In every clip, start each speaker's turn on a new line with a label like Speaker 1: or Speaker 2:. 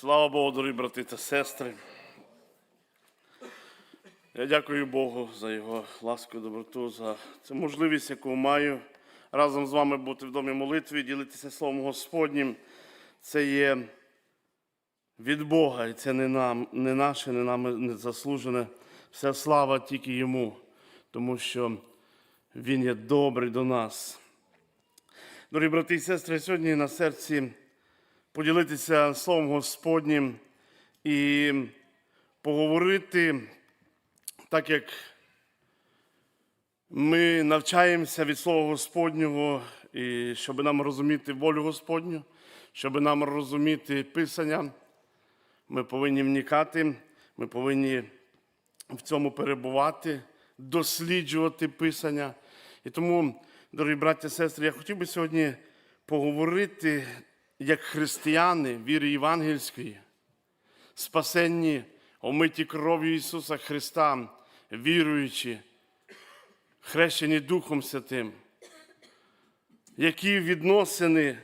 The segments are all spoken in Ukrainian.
Speaker 1: Слава Богу, дорогі брати та сестри. Я дякую Богу за його ласку доброту, за цю можливість, яку маю разом з вами бути в домі молитви, ділитися Словом Господнім. Це є від Бога, і це не, нам, не наше, не нами не заслужене. Вся слава тільки йому, тому що Він є добрий до нас. Дорогі брати і сестри, сьогодні на серці поділитися Словом Господнім і поговорити, так як ми навчаємося від Слова Господнього, і щоб нам розуміти волю Господню, щоб нам розуміти Писання, ми повинні вникати, ми повинні в цьому перебувати, досліджувати Писання. І тому, дорогі браті і сестри, я хотів би сьогодні поговорити як християни віри євангельської, спасенні, омиті кров'ю Ісуса Христа, віруючи, хрещені Духом Святим, які відносини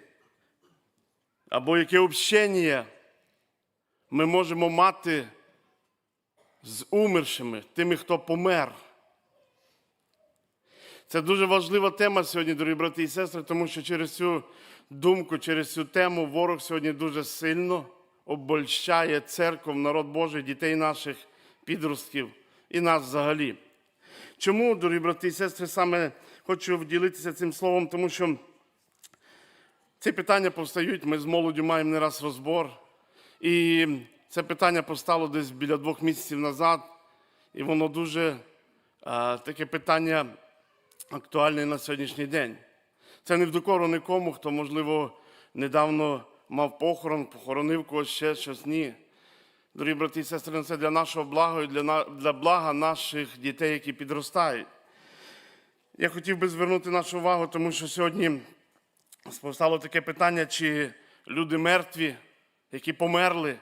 Speaker 1: або яке общення ми можемо мати з умершими, тими, хто помер. Це дуже важлива тема сьогодні, дорогі брати і сестри, тому що через цю думку, через цю тему ворог сьогодні дуже сильно обольщає церкву, народ Божий, дітей наших, підростків і нас взагалі. Чому, дорогі брати і сестри, саме хочу вділитися цим словом, тому що ці питання повстають, ми з молоддю маємо не раз розбор. І це питання постало десь біля двох місяців назад, і воно дуже а, таке питання актуальне на сьогоднішній день. Це не в докору нікому, хто, можливо, недавно мав похорон, похоронив когось ще щось. Ні. Дорогі брати і сестри, це для нашого блага і для, для блага наших дітей, які підростають. Я хотів би звернути нашу увагу, тому що сьогодні постало таке питання, чи люди мертві, які померли,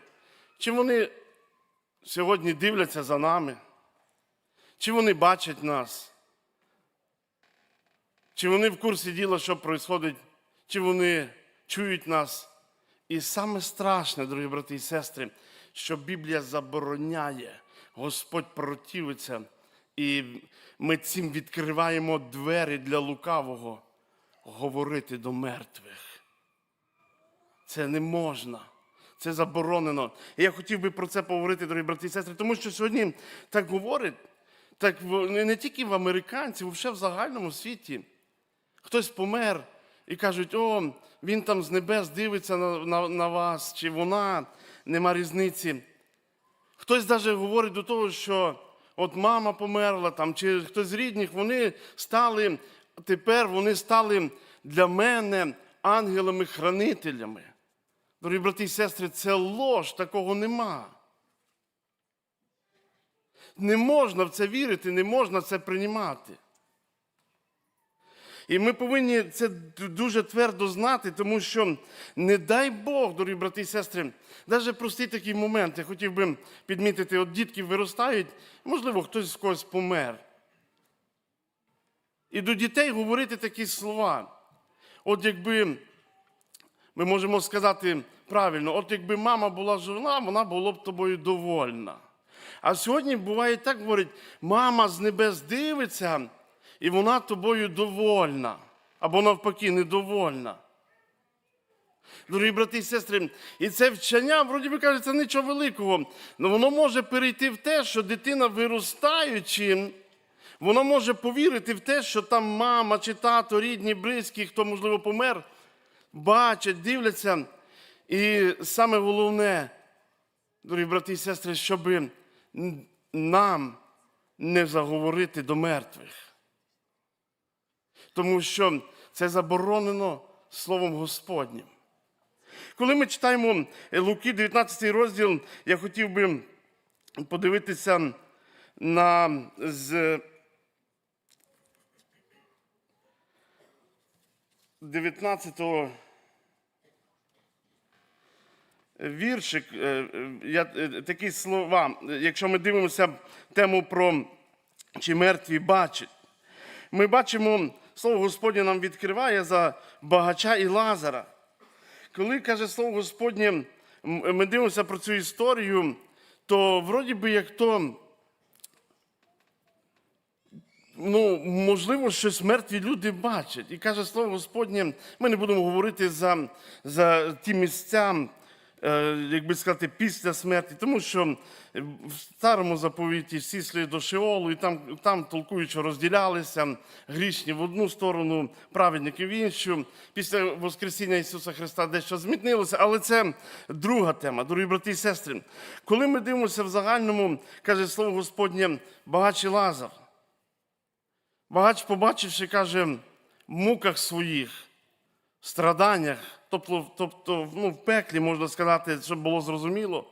Speaker 1: чи вони сьогодні дивляться за нами, чи вони бачать нас, чи вони в курсі діла, що відбувається, чи вони чують нас. І саме страшне, дорогі брати і сестри, що Біблія забороняє, Господь противиться, і ми цим відкриваємо двері для лукавого говорити до мертвих. Це не можна. Це заборонено. І я хотів би про це поговорити, дорогі брати і сестри, тому що сьогодні так говорять, так не тільки в американців, а в загальному світі. Хтось помер і кажуть, о, він там з небес дивиться на, на, на вас, чи вона, нема різниці. Хтось навіть говорить до того, що от мама померла, там, чи хтось з рідних, вони стали, тепер вони стали для мене ангелами-хранителями. Дорогі брати і сестри, це лож, такого нема. Не можна в це вірити, не можна це приймати. І ми повинні це дуже твердо знати, тому що не дай Бог, дорогі брати і сестри, навіть простий такий момент, я хотів би підмітити, от дітки виростають, можливо, хтось з когось помер. І до дітей говорити такі слова. От якби ми можемо сказати правильно, от якби мама була жива, вона була б тобою довольна. А сьогодні буває так, говорить, мама з небес дивиться, і вона тобою довольна, або навпаки, недовольна. Дорогі брати і сестри, і це вчення, вроді би кажуть, це нічого великого, але воно може перейти в те, що дитина виростаючи, вона може повірити в те, що там мама чи тато, рідні, близькі, хто, можливо, помер, бачать, дивляться. І саме головне, дорогі брати і сестри, щоб нам не заговорити до мертвих. Тому що це заборонено Словом Господнім. Коли ми читаємо Луки, 19 розділ, я хотів би подивитися на з 19 віршик, е, е, я, е, такі слова, якщо ми дивимося тему про чи мертві бачать. Ми бачимо, слово Господнє нам відкриває за багача і Лазара. Коли каже слово Господнє, ми дивимося про цю історію, то вроді би як то ну, можливо, щось мертві люди бачать. І каже слово Господнє, ми не будемо говорити за, за ті місця, як би сказати, після смерті, тому що в старому заповіті всі йшли до Шеолу, і там, там толкуючи розділялися грішні в одну сторону, праведники в іншу. Після Воскресіння Ісуса Христа дещо змінилося, але це друга тема, дорогі брати і сестри. Коли ми дивимося в загальному, каже слово Господнє, багачий Лазар. Багач, побачивши, каже, в муках своїх, страданнях, тобто, тобто ну, в пеклі, можна сказати, щоб було зрозуміло,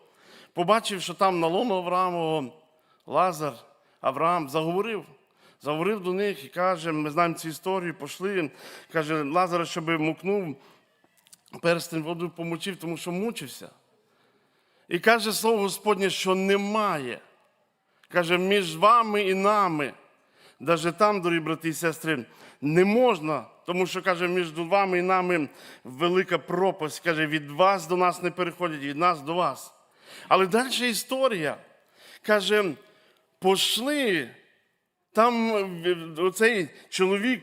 Speaker 1: побачив, що там на лоно Авраамового Лазар, Авраам заговорив. Заговорив до них і каже, ми знаємо цю історію, пішли. Каже, Лазара, щоб мукнув, перстень воду помочив, тому що мучився. І каже слово Господнє, що немає. Каже, між вами і нами. Даже там, дорогі брати і сестри, не можна, тому що каже, між вами і нами велика пропасть. Каже, від вас до нас не переходять, від нас до вас. Але далі історія. Каже, пошли. Там е, оцей чоловік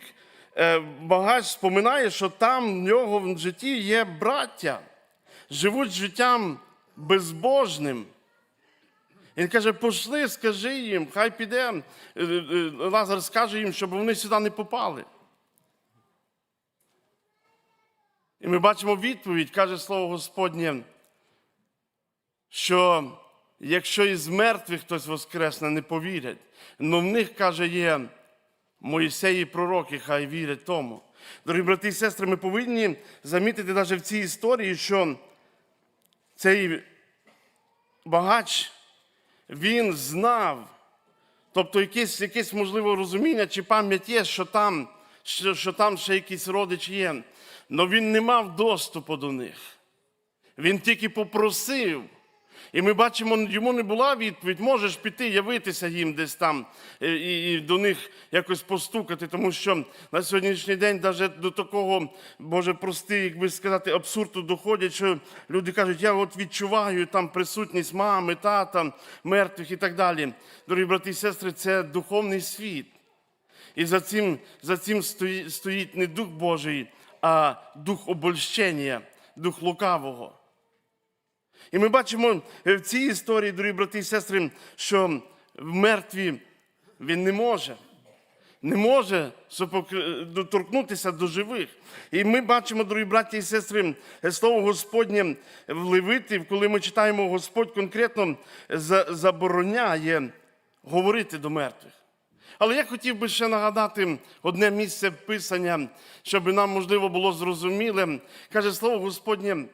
Speaker 1: е, багач споминає, що там в нього в житті є браття, живуть життям безбожним. Він каже, пошли, скажи їм, хай піде. Е, е, Лазар скаже їм, щоб вони сюди не попали. І ми бачимо відповідь, каже слово Господнє, що якщо із мертвих хтось воскресне, не повірять. Но в них, каже, є Моїсеї пророки, хай вірять тому. Дорогі брати і сестри, ми повинні замітити навіть в цій історії, що цей багач він знав, тобто якесь, якесь можливо розуміння чи пам'ять є, що там, що, що там ще якісь родичі є. Але він не мав доступу до них. Він тільки попросив. І ми бачимо, йому не була відповідь, можеш піти, явитися їм десь там і, і, і до них якось постукати, тому що на сьогоднішній день навіть до такого, Боже, прости, як би сказати, абсурду доходять, що люди кажуть, я от відчуваю там присутність мами, тата, мертвих і так далі. Дорогі брати і сестри, це духовний світ. І за цим, за цим стоїть не Дух Божий, а дух обольщення, дух лукавого. І ми бачимо в цій історії, дорогі брати і сестри, що мертві він не може. Не може доторкнутися до живих. І ми бачимо, дорогі браті і сестри, слово Господнє в Левитів, коли ми читаємо, Господь конкретно забороняє говорити до мертвих. Але я хотів би ще нагадати одне місце Писання, щоб нам можливо було зрозуміле. Каже слово Господнє,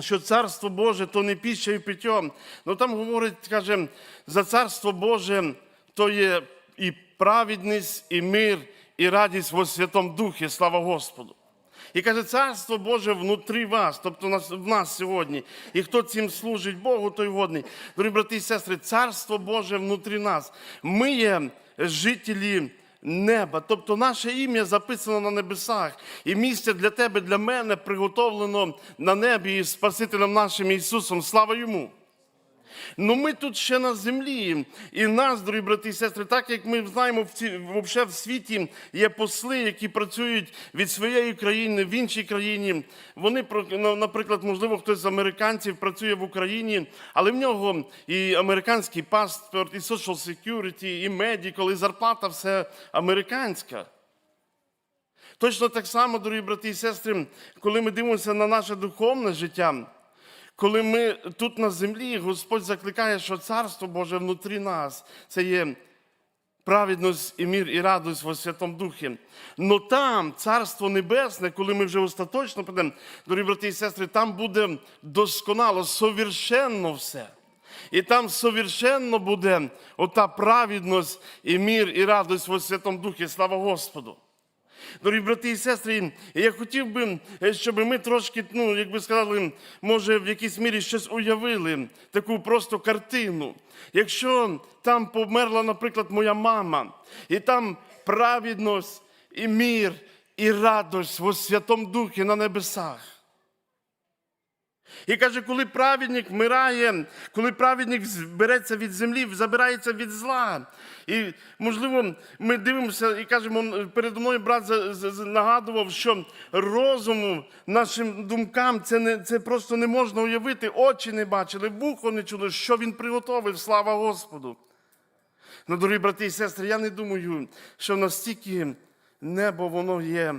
Speaker 1: що царство Боже то не піща і питьо. Ну там говорить, каже, за царство Боже то є і праведність, і мир, і радість во Святому Духі, слава Господу. І каже, царство Боже внутрі вас, тобто в нас сьогодні. І хто цим служить Богу, той годний. Дорогі брати і сестри, царство Боже внутрі нас. Ми є жителі неба, тобто наше ім'я записано на небесах, і місце для тебе, для мене приготовлено на небі і Спасителем нашим Ісусом. Слава йому! Ну ми тут ще на землі. І нас, дорогі брати і сестри, так як ми знаємо, в ці, в світі є посли, які працюють від своєї країни в іншій країні. Вони, наприклад, можливо, хтось з американців працює в Україні, але в нього і американський паспорт, і social security, і medical, і зарплата все американська. Точно так само, дорогі брати і сестри, коли ми дивимося на наше духовне життя, коли ми тут на землі, Господь закликає, що Царство Боже внутрі нас це є праведність і мір, і радість во Святому Духі. Но там, Царство Небесне, коли ми вже остаточно підемо, дорогі брати і сестри, там буде досконало, совершенно все. І там совершенно буде ота праведність і мір, і радість во Святому Духі. Слава Господу! Дорогі брати і сестри, я хотів би, е, щоб ми трошки, ну, як би сказали, може, в якійсь мірі щось уявили, таку просто картину. Якщо там померла, наприклад, моя мама, і там праведність, і мір, і радость во Святому Духі на небесах. І каже, коли праведник вмирає, коли праведник збереться від землі, забирається від зла. І, можливо, ми дивимося і кажемо, передо мною брат нагадував, що розуму, нашим думкам це, не, це просто не можна уявити. Очі не бачили, вухо не чули, що він приготовив, слава Господу. Ну, дорогі брати і сестри, я не думаю, що настільки небо воно є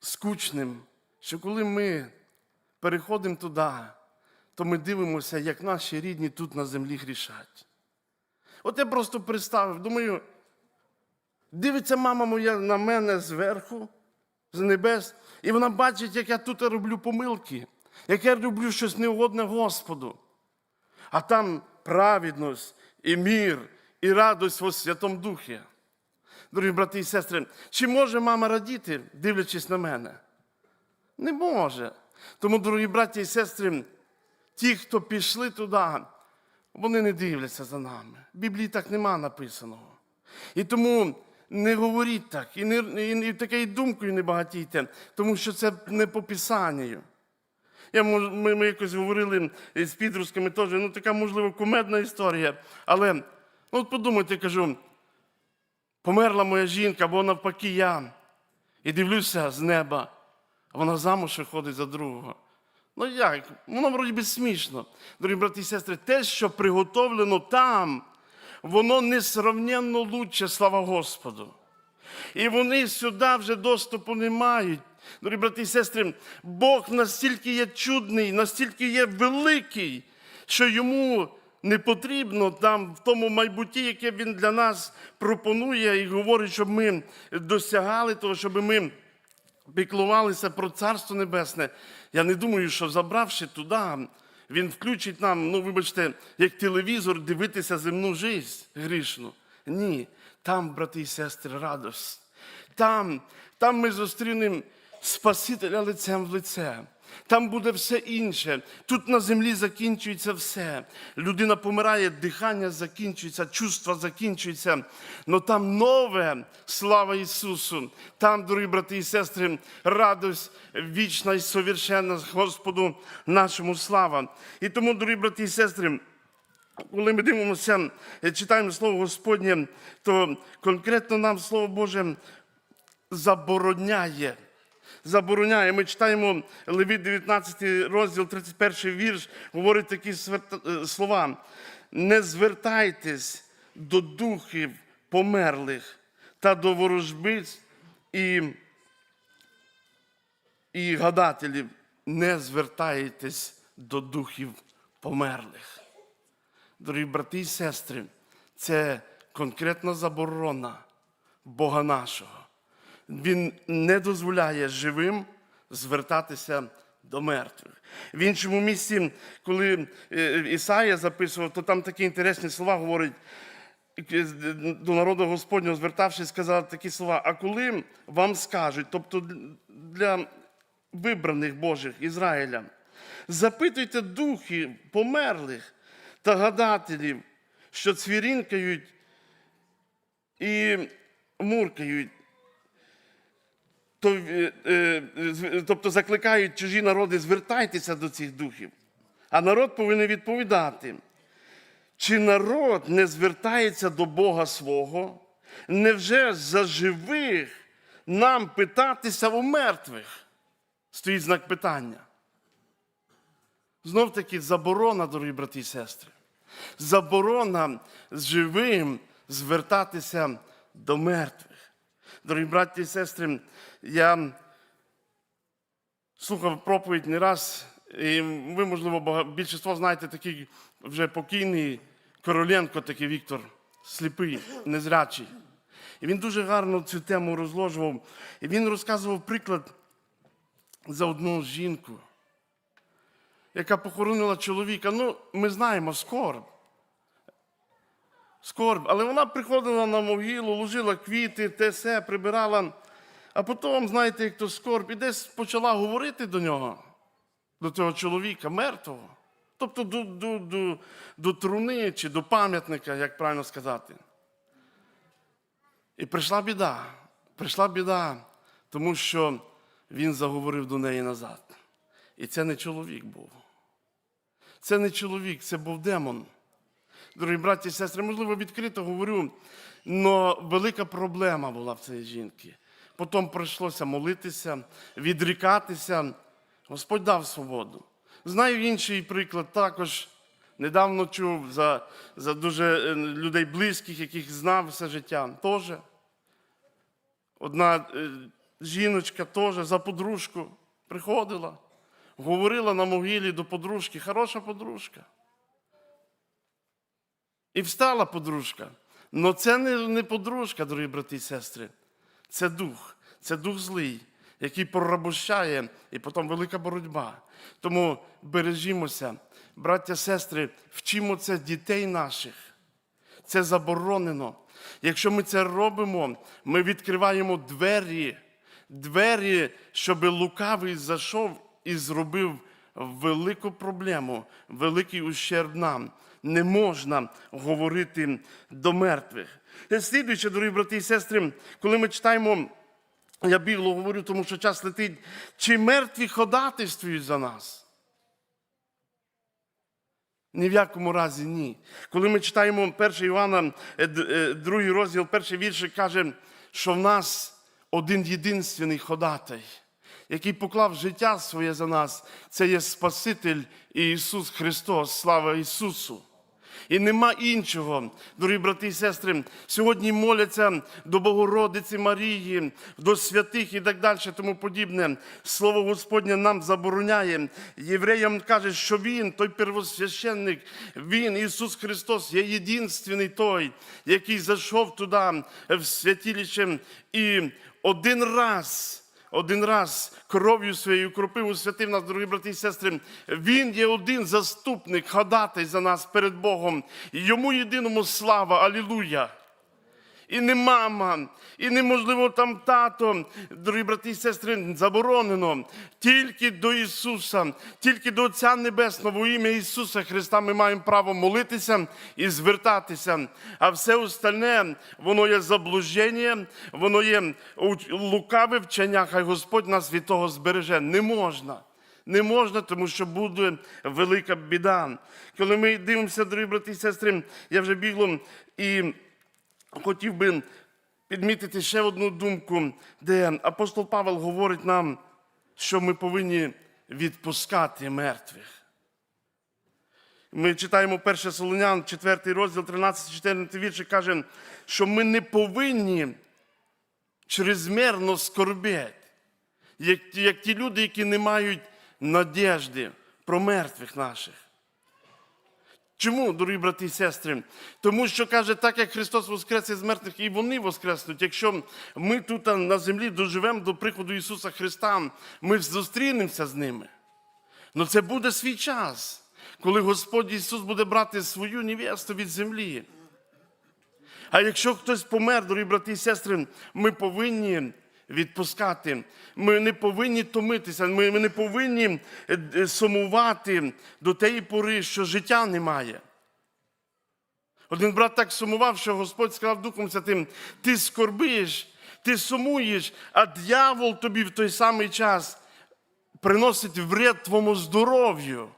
Speaker 1: скучним, що коли ми переходимо туди, то ми дивимося, як наші рідні тут на землі грішать. От я просто представив, думаю, дивиться мама моя на мене зверху, з небес, і вона бачить, як я тут роблю помилки, як я роблю щось неугодне Господу. А там праведність і мір, і радость у Святому Духі. Дорогі брати і сестри, чи може мама радіти, дивлячись на мене? Не може. Тому, дорогі браті і сестри, ті, хто пішли туди, вони не дивляться за нами. В Біблії так нема написаного. І тому не говоріть так, і, не, і, і такою думкою не багатійте, тому що це не по Писанню. Я, ми, ми якось говорили з підрусками теж, ну така, можливо, кумедна історія. Але ну, от подумайте, кажу, померла моя жінка, або навпаки я. І дивлюся з неба, а вона замуж виходить за другого. Ну як? Воно вроді би смішно. Дорогі брати і сестри, те, що приготовлено там, воно несравненно лучше, слава Господу. І вони сюди вже доступу не мають. Дорогі брати і сестри, Бог настільки є чудний, настільки є великий, що йому не потрібно там в тому майбутті, яке він для нас пропонує, і говорить, щоб ми досягали того, щоб ми піклувалися про Царство Небесне. Я не думаю, що забравши туди, він включить нам, ну вибачте, як телевізор, дивитися земну жизнь грішну. Ні, там, брати і сестри, радость. Там, там ми зустрінемо Спасителя лицем в лице. Там буде все інше. Тут на землі закінчується все. Людина помирає, дихання закінчується, чувства закінчуються. Но там нове, слава Ісусу. Там, дорогі брати і сестри, радость вічна і совершенна Господу нашому слава. І тому, дорогі брати і сестри, коли ми дивимося, е, читаємо Слово Господнє, то конкретно нам Слово Боже забороняє. Забороняє. Ми читаємо Левіт 19 розділ, 31 вірш, говорить такі е, слова. Не звертайтесь до духів померлих та до ворожбиць і, і гадателів. Не звертайтесь до духів померлих. Дорогі брати і сестри, це конкретна заборона Бога нашого. Він не дозволяє живим звертатися до мертвих. В іншому місці, коли е, Ісая записував, то там такі інтересні слова говорить до народу Господнього, звертавшись, сказав такі слова: а коли вам скажуть, тобто для вибраних Божих Ізраїля, запитуйте духи померлих та гадателів, що цвірінкають і муркають. То, е, е, тобто закликають чужі народи, звертайтеся до цих духів. А народ повинен відповідати. Чи народ не звертається до Бога свого? Невже за живих нам питатися у мертвих? Стоїть знак питання. Знов таки заборона, дорогі брати і сестри. Заборона живим звертатися до мертвих. Дорогі браті і сестри, я слухав проповідь не раз, і ви, можливо, більшість знаєте такий вже покійний Короленко, такий Віктор, сліпий, незрячий. І він дуже гарно цю тему розложував. І він розказував приклад за одну жінку, яка похоронила чоловіка. Ну, ми знаємо, скорб. Скорб. Але вона приходила на могилу, ложила квіти, те все, прибирала. А потім, знаєте, як то скорб, і десь почала говорити до нього, до цього чоловіка, мертвого. Тобто до, до, до, до труни чи до пам'ятника, як правильно сказати. І прийшла біда. Прийшла біда, тому що він заговорив до неї назад. І це не чоловік був. Це не чоловік, це був демон. Дорогі браті і сестри, можливо, відкрито говорю, але велика проблема була в цієї жінки. Потім прийшлося молитися, відрікатися. Господь дав свободу. Знаю інший приклад також. Недавно чув за, за дуже е, людей близьких, яких знав все життя. Теж. Одна е, жіночка теж за подружку приходила, говорила на могилі до подружки, хороша подружка. І встала подружка. Але це не подружка, дорогі брати і сестри. Це дух, це дух злий, який порабощає, і потім велика боротьба. Тому бережімося, браття, сестри, вчимо це дітей наших. Це заборонено. Якщо ми це робимо, ми відкриваємо двері, двері, щоб лукавий зайшов і зробив велику проблему, великий ущерб нам. Не можна говорити до мертвих. Слідуючи, дорогі брати і сестри, коли ми читаємо, я бігло говорю, тому що час летить, чи мертві ходатайствують за нас? Ні в якому разі ні. Коли ми читаємо 1 Івана, е, д- е, другий розділ, перший вірш каже, що в нас один єдинственний ходатай, який поклав життя своє за нас, це є Спаситель Ісус Христос. Слава Ісусу! І нема іншого, дорогі брати і сестри. Сьогодні моляться до Богородиці Марії, до святих і так далі, тому подібне. Слово Господнє нам забороняє. Євреям каже, що Він, той первосвященник, Він, Ісус Христос, є єдинственний той, який зайшов туди в святилище і один раз. Один раз кров'ю своєю кропив усвятив нас, дорогі брати і сестри. Він є один заступник, ходатай за нас перед Богом. Йому єдиному слава, алілуя. І не мама, і неможливо там тато, дорогі брати і сестри, заборонено. Тільки до Ісуса, тільки до Отця Небесного, ім'я Ісуса Христа ми маємо право молитися і звертатися. А все остальне, воно є заблуждення, воно є лукаве вчення, хай Господь нас від того збереже. Не можна. Не можна, тому що буде велика біда. Коли ми дивимося, дорогі брати і сестри, я вже бігло і хотів би підмітити ще одну думку, де апостол Павел говорить нам, що ми повинні відпускати мертвих. Ми читаємо 1 Солонян, 4 розділ, 13-14 вірш, каже, що ми не повинні чрезмірно скорбіти, як, як ті люди, які не мають надіжди про мертвих наших. Чому, дорогі брати і сестри? Тому що каже, так як Христос воскрес із мертвих, і вони воскреснуть. Якщо ми тут на землі доживемо до приходу Ісуса Христа, ми зустрінемося з ними. Ну це буде свій час, коли Господь Ісус буде брати свою невесту від землі. А якщо хтось помер, дорогі брати і сестри, ми повинні відпускати. Ми не повинні томитися, ми не повинні е, е, сумувати до тієї пори, що життя немає. Один брат так сумував, що Господь сказав Духом Святим, ти скорбиш, ти сумуєш, а дьявол тобі в той самий час приносить вред твоєму здоров'ю.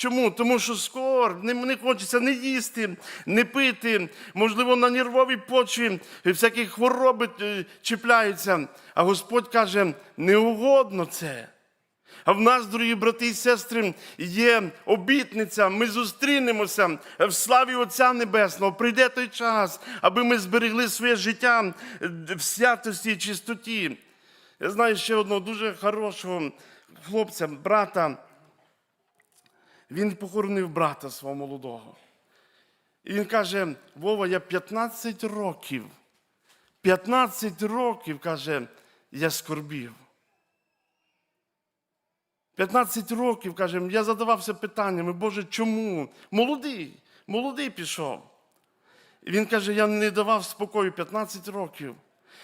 Speaker 1: Чому? Тому що скоро не, не хочеться не їсти, не пити, можливо, на нервовій почві всякі хвороби е, чіпляються. А Господь каже, не угодно це. А в нас, дорогі брати і сестри, є обітниця. Ми зустрінемося в славі Отця Небесного. Прийде той час, аби ми зберегли своє життя в святості і чистоті. Я знаю ще одного дуже хорошого хлопця, брата. Він похоронив брата свого молодого. І він каже: Вова, я 15 років, 15 років, каже, я скорбів. 15 років, каже, я задавався питаннями, Боже, чому? Молодий, молодий пішов. І він каже, я не давав спокою 15 років.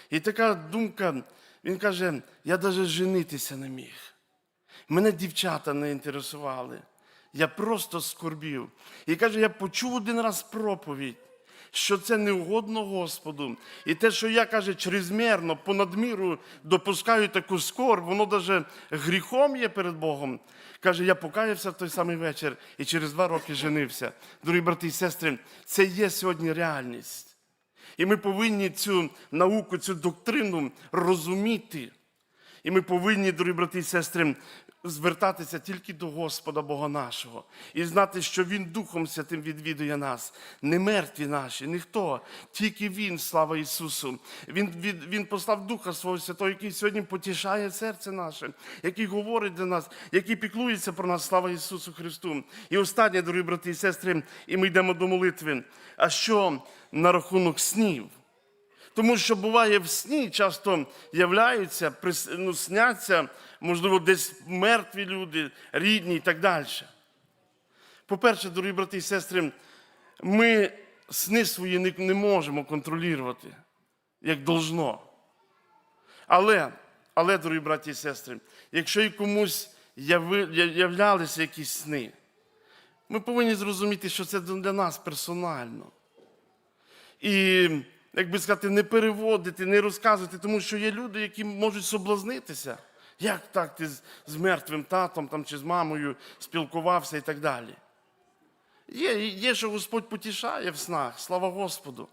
Speaker 1: І така думка, він каже, я навіть женитися не міг. Мене дівчата не інтересували. Я просто скорбів. І каже, я почув один раз проповідь, що це не угодно Господу. І те, що я каже, понад міру допускаю таку скор, воно даже гріхом є перед Богом. Каже, я покаявся в той самий вечір і через два роки женився. Дорогі брати і сестри, це є сьогодні реальність. І ми повинні цю науку, цю доктрину розуміти. І ми повинні, дорогі брати і сестри, звертатися тільки до Господа Бога нашого і знати, що Він Духом Святим відвідує нас. Не мертві наші, ніхто, тільки Він, слава Ісусу. Він, він, він послав Духа Свого Святого, який сьогодні потішає серце наше, який говорить до нас, який піклується про нас, слава Ісусу Христу. І останнє, дорогі брати і сестри, і ми йдемо до молитви. А що на рахунок снів? Тому що буває в сні часто являються, ну, сняться, можливо, десь мертві люди, рідні і так далі. По-перше, дорогі брати і сестри, ми сни свої не, не можемо контролювати, як должно. Але, але, дорогі браті і сестри, якщо і комусь яви, являлися якісь сни, ми повинні зрозуміти, що це для нас персонально. І, як би сказати, не переводити, не розказувати, тому що є люди, які можуть соблазнитися. Як так ти з, мертвим татом там, чи з мамою спілкувався і так далі. Є, є, що Господь потішає в снах, слава Господу.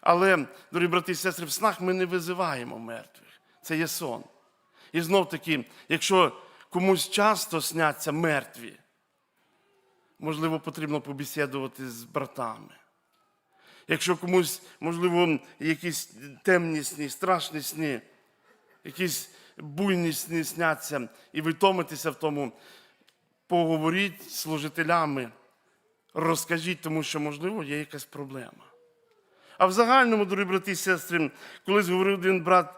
Speaker 1: Але, дорогі брати і сестри, в снах ми не визиваємо мертвих. Це є сон. І знов таки, якщо комусь часто сняться мертві, можливо, потрібно побесідувати з братами. Якщо комусь, можливо, якісь темні сні, страшні сни, якісь буйні сни сняться, і ви томитеся в тому, поговоріть з служителями, розкажіть, тому що, можливо, є якась проблема. А в загальному, дорогі брати і сестри, колись говорив один брат,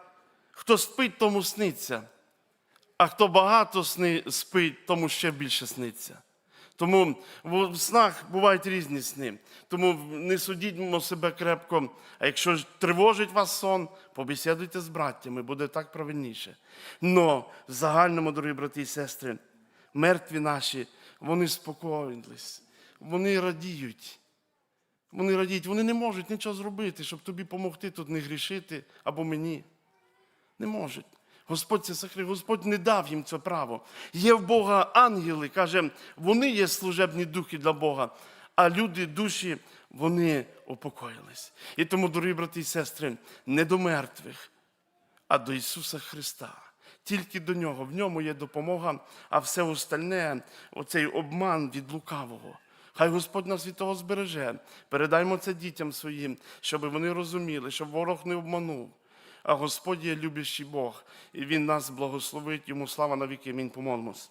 Speaker 1: хто спить, тому сниться, а хто багато сни спить, тому ще більше сниться. Тому в снах бувають різні сни. Тому не судіть себе крепко. А якщо тривожить вас сон, побесідуйте з браттями, буде так правильніше. Но в загальному, дорогі брати і сестри, мертві наші, вони спокоїлись, вони радіють. Вони радіють, вони не можуть нічого зробити, щоб тобі допомогти тут не грішити або мені. Не можуть. Господь це сохрив, Господь не дав їм це право. Є в Бога ангели, каже, вони є служебні духи для Бога, а люди, душі, вони упокоїлись. І тому, дорогі брати і сестри, не до мертвих, а до Ісуса Христа. Тільки до Нього, в ньому є допомога, а все остальне, оцей обман від лукавого. Хай Господь нас від того збереже. Передаймо це дітям своїм, щоб вони розуміли, щоб ворог не обманув. А Господь є любящий Бог, і Він нас благословить. Йому слава навіки. Амінь. Помолимось.